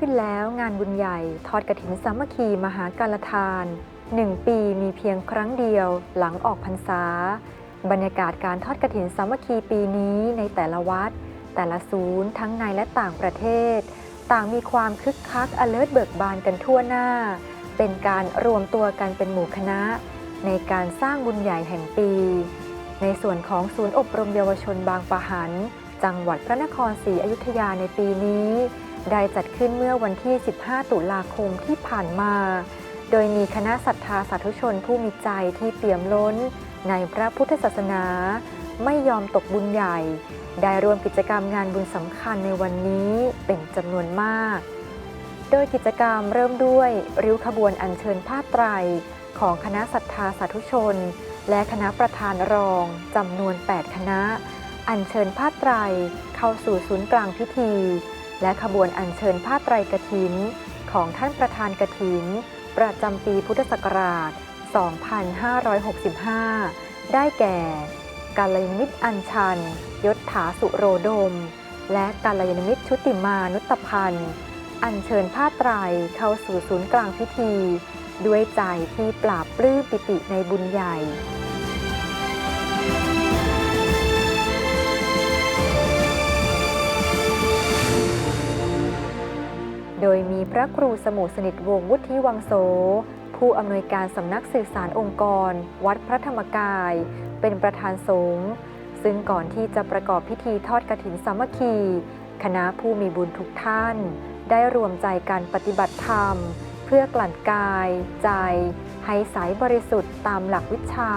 ขึ้นแล้วงานบุญใหญ่ ทอดกระถินสามัคคีมหาการทานหนึ่งปีมีเพียงครั้งเดียวหลังออกพรรษา บรรยากาศการทอดกระถินสามัคคีปีนี้ในแต่ละวัด แต่ละศูนย์ทั้งในและต่างประเทศ ต่างมีความคึกคักอเลิศเบิกบานกันทั่วหน้า เป็นการรวมตัวกันเป็นหมู่คณะ ในการสร้างบุญใหญ่แห่งปี ในส่วนของศูนย์อบรมเยาวชนบางปะหัน จังหวัดพระนครศรีอยุธยาในปีนี้ ได้จัดขึ้นเมื่อวันที่ 15 ตุลาคมที่ผ่านมา โดยมีคณะศรัทธาสาธุชนผู้มีใจที่เปี่ยมล้น ในพระพุทธศาสนา ไม่ยอมตกบุญใหญ่ ได้รวมกิจกรรมงานบุญสำคัญในวันนี้เป็นจำนวนมาก โดยกิจกรรมเริ่มด้วยริ้วขบวนอัญเชิญผ้าไตร ของคณะศรัทธาสาธุชน และคณะประธานรองจำนวน 8 คณะ อัญเชิญผ้าไตรเข้าสู่ศูนย์กลางพิธี และขบวนอัญเชิญผ้าไตรกฐิน ของท่านประธานกฐิน ประจำปีพุทธศักราช 2565 ได้แก่กาลยนมิตรอัญชัน ยศถาสุโรดม และกาลยนมิตรชุติมานุตพันธ์อัญเชิญผ้าไตรเข้าสู่ศูนย์กลางพิธี ด้วยใจที่ปราบปลื้มปิติในบุญใหญ่ โดยมีพระครูสมุสนิทวงศ์วุฒิวังโส ผู้อำนวยการสำนักสื่อสารองค์กร วัดพระธรรมกาย เป็นประธานสงฆ์ซึ่งก่อนที่จะประกอบพิธีทอดกฐินสามัคคี คณะผู้มีบุญทุกท่าน ได้รวมใจการปฏิบัติธรรม เพื่อกลั่นกาย ใจ ให้ใสบริสุทธิ์ตามหลักวิชา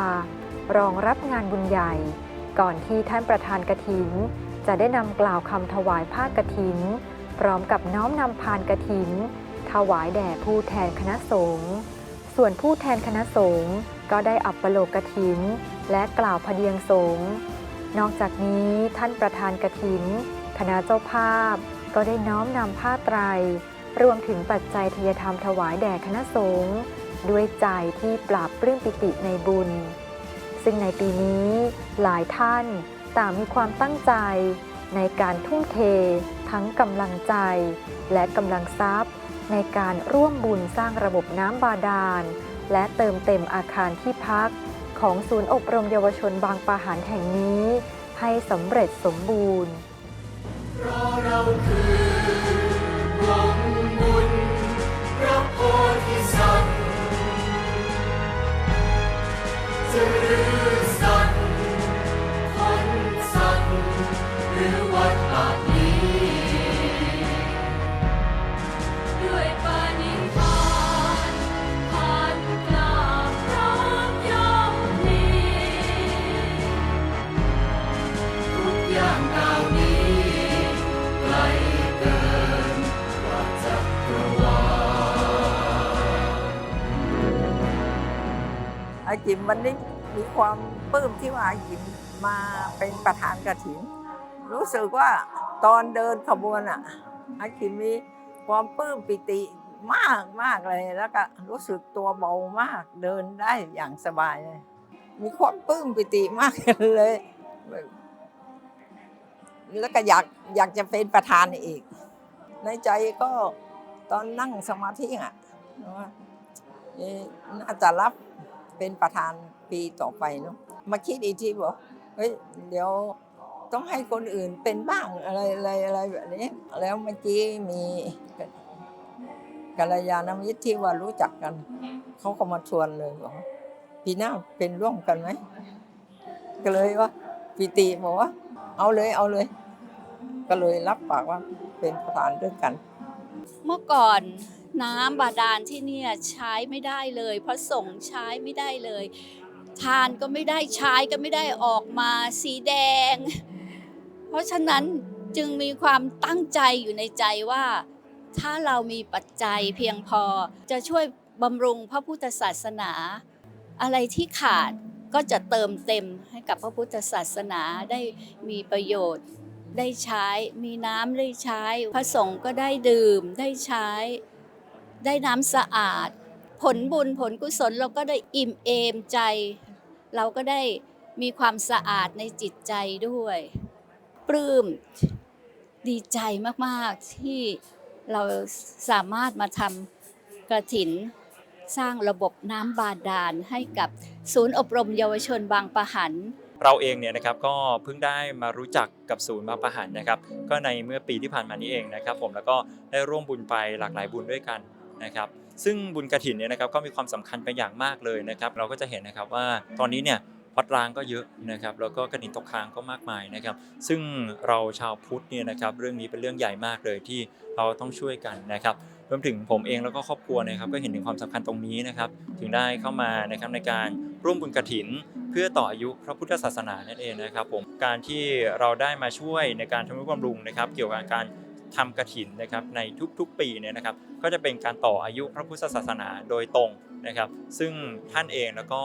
รองรับงานบุญใหญ่ ก่อนที่ท่านประธานกฐิน จะได้นำกล่าวคำถวายผ้ากฐิน พร้อมกับน้อมนำพานกฐิน ถวายแด่ผู้แทนคณะสงฆ์ส่วนผู้แทนคณะสงฆ์ก็ได้อัปปโลกกฐิน และกล่าวพเดียงสงฆ์นอกจากนี้ท่านประธานกฐิน คณะเจ้าภาพ ก็ได้น้อมนำผ้าไตร รวมถึงปัจจัยทยธรรมถวายแด่คณะสงฆ์ด้วยใจที่ปราบปลื้มปิติในบุญ ซึ่งในปีนี้หลายท่านต่างมีความตั้งใจในการทุ่มเท ทั้งกำลังใจ และกำลังทรัพย์ ในการร่วมบุญสร้างระบบน้ำบาดาล และเติมเต็มอาคารที่พัก ของศูนย์อบรมเยาวชนบางปะหันแห่งนี้ ให้สำเร็จสมบูรณ์เราคือ ไอาจิมวันนี้มีความปลื้มที่ว่าอาจิมมาเป็นประธานกระถิน รู้สึกว่าตอนเดินขบวนอะอาจิมมีความปลื้มปิติมากมากเลยแล้วก็รู้สึกตัวเบามากเดินได้อย่างสบายเลยมีความปลื้มปิติมากเลย แล้วก็อยากอยากจะเป็นประธานอีก ในใจก็ตอนนั่งสมาธิอะว่าน่าจะรับเป็นประธานปีต่อไปเนาะมาคิดอีกทีบอกเฮ้ยเดี๋ยวต้องให้คนอื่นเป็นบ้างอะไรอะไรอะไรแบบนี้ แล้วเมื่อกี้มีกัลยาณมิตรที่ว่ารู้จักกัน เขาก็มาชวนเลยบอกปีหน้าเป็นร่วมกันไหมก็เลยว่าปีติบอกว่า เอาเลยเอาเลย ก็เลยรับปากว่าเป็นประธานด้วยกัน เมื่อก่อนน้ำบาดาลที่เนี่ยใช้ไม่ได้เลยพระสงฆ์ใช้ไม่ได้เลย ทานก็ไม่ได้ใช้ก็ไม่ได้ออกมาสีแดง เพราะฉะนั้นจึงมีความตั้งใจอยู่ในใจว่า ถ้าเรามีปัจจัยเพียงพอจะช่วยบำรุงพระพุทธศาสนา อะไรที่ขาดก็จะเติมเต็มให้กับพระพุทธศาสนาได้มีประโยชน์ ได้ใช้ มีน้ำได้ใช้ พระสงฆ์ก็ได้ดื่มได้ใช้ ได้น้ำสะอาด ผลบุญผลกุศลเราก็ได้อิ่มเอมใจ เราก็ได้มีความสะอาดในจิตใจด้วย ปลื้มดีใจมาก ๆ ที่เราสามารถมาทำกระถิน สร้างระบบน้ำบาดาลให้กับศูนย์อบรมเยาวชนบางปะหัน เราเองเนี่ยนะครับก็เพิ่งได้มารู้จักกับศูนย์บาประหันนะครับ ก็ในเมื่อปีที่ผ่านมานี้เองนะครับ ผมแล้วก็ได้ร่วมบุญไปหลากหลายบุญด้วยกันนะครับ ซึ่งบุญกระถินเนี่ยนะครับก็มีความสำคัญเป็นอย่างมากเลยนะครับ เราก็จะเห็นนะครับว่าตอนนี้เนี่ยวัดร้างก็เยอะนะครับแล้วก็กระถินตกค้างก็มากมายนะครับ ซึ่งเราชาวพุทธเนี่ยนะครับเรื่องนี้เป็นเรื่องใหญ่มากเลยที่เราต้องช่วยกันนะครับรวมถึงผมเองแล้วก็ครอบครัวนะครับก็เห็นถึงความสำคัญตรงนี้นะครับ ถึงได้เข้ามานะครับในการ ร่วมบุญกระถิน เพื่อต่ออายุพระพุทธศาสนานั่นเองนะครับผมการที่เราได้มาช่วยในการทำนุบำรุงนะครับ เกี่ยวกับการทำกระถินนะครับในทุกๆปีเนี่ยนะครับ ก็จะเป็นการต่ออายุพระพุทธศาสนาโดยตรงนะครับ ซึ่งท่านเองแล้วก็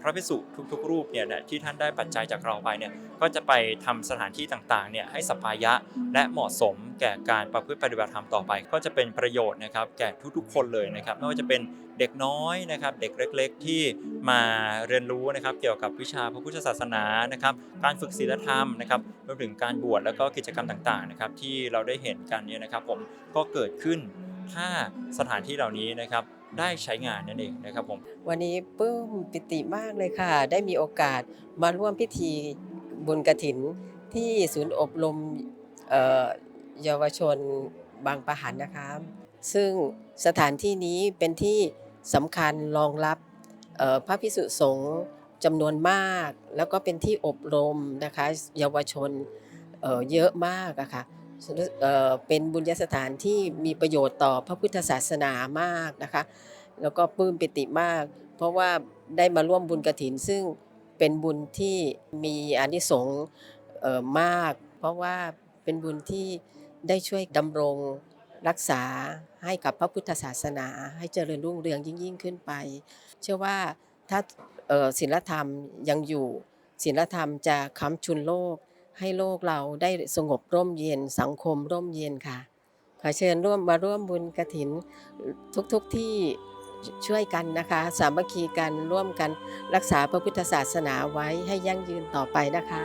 พระภิกษุทุกๆ รูปเนี่ยที่ท่านได้ปัจจัยจากเราไปเนี่ยก็จะไปทำสถานที่ต่างๆเนี่ยให้สปายะและเหมาะสมแก่การประพฤติปฏิบัติธรรมต่อไป ก็จะเป็นประโยชน์นะครับแก่ทุกๆ คนเลยนะครับไม่ว่าจะเป็นเด็กน้อยนะครับเด็กเล็ก ๆ ที่มาเรียนรู้นะครับเกี่ยวกับวิชาพระพุทธศาสนานะครับการฝึกศีลธรรมนะครับรวมถึงการบวชแล้วก็กิจกรรมต่างๆนะครับที่เราได้เห็นกันเนี่ยนะครับผมก็เกิดขึ้นถ้าสถานที่เหล่านี้นะครับ ได้ใช้งานนั่นเองนะครับผม วันนี้ปลื้มปิติมากเลยค่ะ ได้มีโอกาสมาร่วมพิธีบุญกระถินที่ศูนย์อบรมเยาวชนบางปะหันนะคะ ซึ่งสถานที่นี้เป็นที่สำคัญรองรับพระพิสุสงฆ์จำนวนมาก แล้วก็เป็นที่อบรมนะคะ เยาวชนเยอะมากอะค่ะเอ่อ เป็นบุญญสถานที่มีประโยชน์ต่อพระพุทธศาสนามากนะคะ แล้วก็ปลื้มปิติมาก เพราะว่าได้มาร่วมบุญกระถิน ซึ่งเป็นบุญที่มีอานิสงส์มาก เพราะว่าเป็นบุญที่ได้ช่วยดำรงรักษาให้กับพระพุทธศาสนา ให้เจริญรุ่งเรืองยิ่งยิ่งขึ้นไป เชื่อว่าถ้าศีลธรรมยังอยู่ศีลธรรมจะค้ำชุนโลก ให้โลกเราได้สงบร่มเย็นสังคมร่มเย็นค่ะ ขอเชิญร่วมมาร่วมบุญกระถินทุกๆทที่ช่วยกันนะคะ สามัคคีกันร่วมกันรักษาพระพุทธศาสนาไว้ให้ยั่งยืนต่อไปนะคะ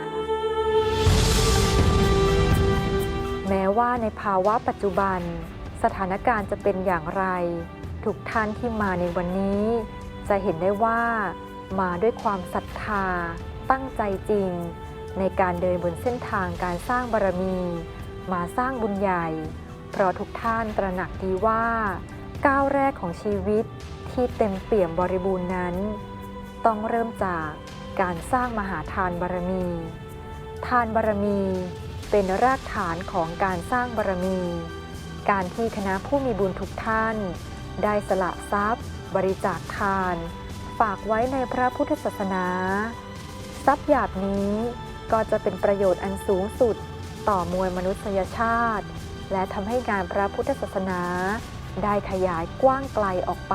แม้ว่าในภาวะปัจจุบัน สถานการณ์จะเป็นอย่างไร ทุกท่านที่มาในวันนี้ จะเห็นได้ว่ามาด้วยความศรัทธา ตั้งใจจริง ในการเดินบนเส้นทางการสร้างบารมี มาสร้างบุญใหญ่ เพราะทุกท่านตระหนักดีว่า ก้าวแรกของชีวิตที่เต็มเปี่ยมบริบูรณ์นั้น ต้องเริ่มจากการสร้างมหาทานบารมี ทานบารมีเป็นรากฐานของการสร้างบารมี การที่คณะผู้มีบุญทุกท่าน ได้สละทรัพย์ บริจาคทาน ฝากไว้ในพระพุทธศาสนา ทรัพย์หยาบนี้ ก็จะเป็นประโยชน์อันสูงสุดต่อมวลมนุษยชาติ และทำให้งานพระพุทธศาสนา ได้ขยายกว้างไกลออกไป